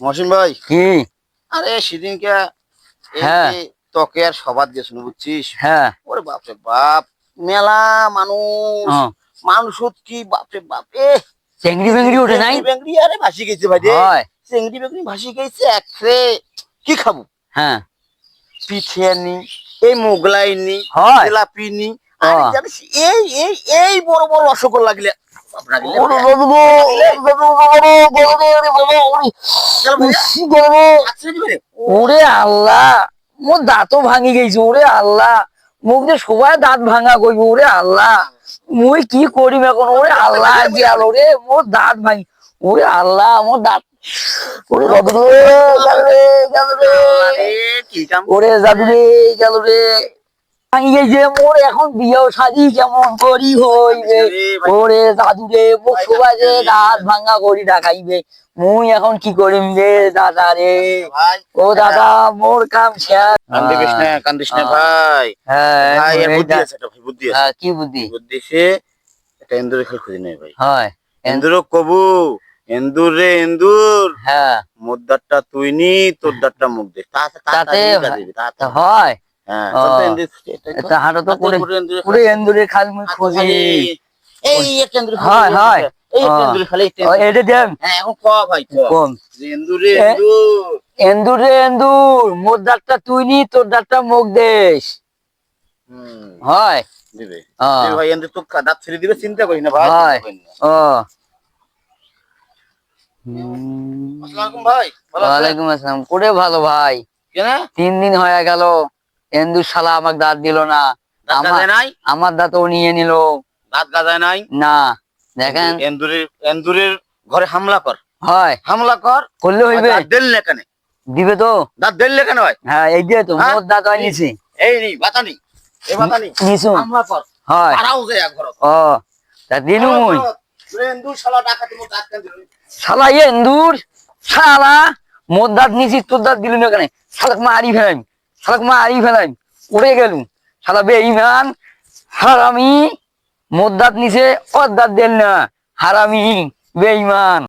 মহসিন ভাই? কি আরে সেদিনকে হ্যাঁ। তোকে আর গেছিল বুঝছিস? হ্যাঁ। ওরে বাপরে বাপ মেলা মানুষ। হ্যাঁ। মানুষ কি বাপরে বাপ এ। চেংড়ি বেংড়ি ওঠে নাই? বেংড়ি আরে ভাসি গেছে ভাই চেংড়ি বেংড়ি ভাসি গেছে একরে কি খাব? হ্যাঁ। পিঠে নি এই মোগলাই নি তেলাপি নি। হ্যাঁ। এই এই এই বড় বড় রসগোল্লা লাগলে ওরে ওরে ওরে। আচ্ছা। ওরে আল্লাহ মোর দাঁতও ভাঙি গেছে ওরে আল্লাহ মুখ দিয়ে সবাই দাঁত ভাঙা কইব ওরে আল্লাহ মুই কি করিম এখন ওরে আল্লাহ গেল রে মোর দাঁত ভাঙি ওরে আল্লাহ মোর দাঁত ওরে বাবু রে গেল রে গেল ওরে রে গেল রে গেছে মোর এখন বিয়েও কেমন করি হইবে ওরে দাদু রে মোক দাঁত ভাঙা করি ডাকাইবে। মুই এখন কি করিম রে দাদা রে ও দাদা মোর কাম শেষ। কান্দিস না কান্দিস না। ভাই। হ্যাঁ বুদ্ধি আছে ভাই, বুদ্ধি আছে। হ্যাঁ, কি বুদ্ধি? বুদ্ধি সে এটা এন্দুরে খেল খুঁজে নেই ভাই। হয়। এন্দুর কবু এন্দুর রে এন্দুর। হ্যাঁ। মোদ্দারটা তুই নি তোর দারটা মুখ দে। তাতে হয়। তোর এন্দুর এন্দুরে। মোর দাঁতটা তুই নি দাঁতটা মুখ দেশ হয়। দিবে। ভাই এন্দুর তো দাঁত ছেড়ে দিবে চিন্তা না ভাই ভাই ওয়ালাইকুম আসসালাম। করে ভালো ভাই। তিন দিন হয়ে গেল। এন্দুর শালা আমাকে দাঁত দিল না। আমার- নাই? আমার দাঁত ও নিয়ে নিল। দাঁত গাজায় নাই? না দেখেন। এন্দুরের এন্দুরের ঘরে হামলা কর। হয়। হামলা কর। করলে হইবে। দিল না কেন? দিবে তো। দাঁত দিল না কেন ভাই হ্যাঁ এই দিয়ে তো। হ্যাঁ? মোর দাঁত হয় নিছি এই নি বাতানি। এই নিছু হামলা কর। হয়। যায় ঘর ও তা দিনু মুই। এন্দুর শালা ডাকা তুমি দাঁত কেন দিল। শালা এন্দুর শালা মোর দাঁত নিছি তোর দাঁত দিলি না কেন? শালাক মারি ফেলাম শালাক মারি ফেলাই উড়ে গেলু শালা বেঈমান হারামি, মদ্দাত দাঁত নিছে, অদ্দাত দাঁত দিল না, হারামি, বেঈমান।